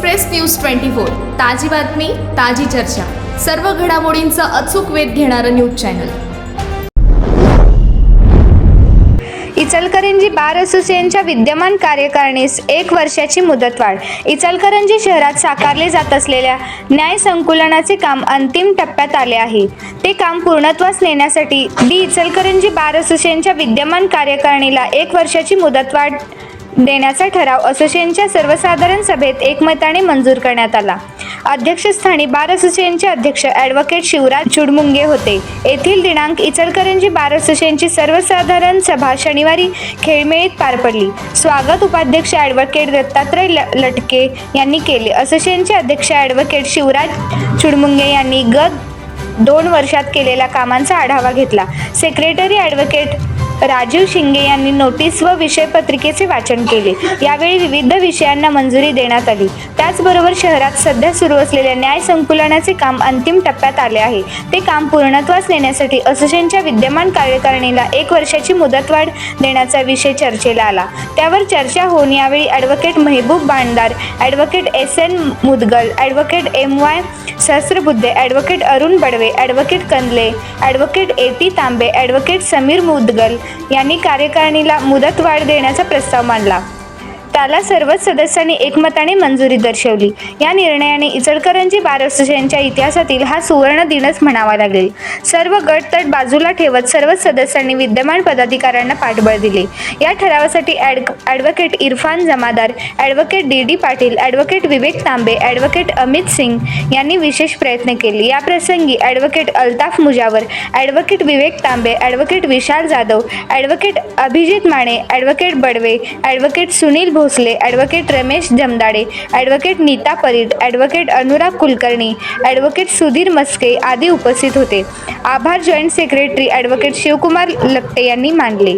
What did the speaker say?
Express news twenty four. ताजी बातमी ताजी चर्चा. सर्व घडामोडींचा अचूक वेध घेणारं न्यूज चॅनल. इचलकरंजी बार असोसिएशनच्या विद्यमान कार्यकारिणीस एक वर्षाची मुदतवाढ. इचलकरंजी शहरात साकारले जात असलेल्या न्याय संकुलनाचे काम अंतिम टप्प्यात आले आहे. ते काम पूर्णत्वास नेण्यासाठी डी इचलकरंजी बार असोसिएशनच्या विद्यमान कार्यकारिणीला एक वर्षाची मुदतवाढ देण्याचा ठराव असोसिएशनच्या सर्वसाधारण सभेत एकमताने मंजूर करण्यात आला. अध्यक्षस्थानी बार असोसिएशनचे अध्यक्ष ॲडव्होकेट शिवराज चुडमुंगे होते. येथील दिनांक इचलकरंजी बार असोसिएशनची सर्वसाधारण सभा शनिवारी खेळमेळीत पार पडली. स्वागत उपाध्यक्ष ॲडव्होकेट दत्तात्रय ल- लटके यांनी केले. असोसिएशनचे अध्यक्ष ॲडव्होकेट शिवराज चुडमुंगे यांनी गत दोन वर्षात केलेल्या कामांचा आढावा घेतला. सेक्रेटरी ॲडव्होकेट राजीव शिंगे यांनी नोटीस व विषयपत्रिकेचे वाचन केले. यावेळी विविध विषयांना मंजुरी देण्यात आली. त्याचबरोबर शहरात सध्या सुरू असलेल्या न्याय संकुलनाचे काम अंतिम टप्प्यात आले आहे. ते काम पूर्णत्वास नेण्यासाठी असोसिएशनच्या विद्यमान कार्यकारिणीला एक वर्षाची मुदतवाढ देण्याचा विषय चर्चेला आला. त्यावर चर्चा होऊन यावेळी advocate Mehboob Bandadar advocate S N Mudgal advocate M Y Sahasrabuddhe advocate Arun Badve advocate Kandale advocate A P Tambe advocate Sameer Mudgal यांनी कार्यकारिणीला मुदतवाढ देण्याचा प्रस्ताव मांडला. त्याला सर्वच सदस्यांनी एकमताने मंजुरी दर्शवली. या निर्णयाने इचलकरंजी बार इतिहासातील हा सुवर्ण दिनच म्हणावा लागेल. सर्व गट तट बाजूला ठेवत सर्वच सदस्यांनी विद्यमान पदाधिकाऱ्यांना पाठबळ दिले. या ठरावासाठी ad advocate Irfan Jamadar advocate D D Patil advocate Vivek Tambe advocate Amit Singh यांनी विशेष प्रयत्न केले. या प्रसंगी advocate Altaf Mujawar advocate Vivek Tambe advocate Vishal Jadhav advocate Abhijit Mane advocate Badve advocate Sunil Bhosale advocate Ramesh Jamdade advocate Neeta Parit advocate Anurag Kulkarni advocate Sudhir Maske आदी उपस्थित होते. आभार joint secretary advocate Shivkumar Lapate यांनी मानले.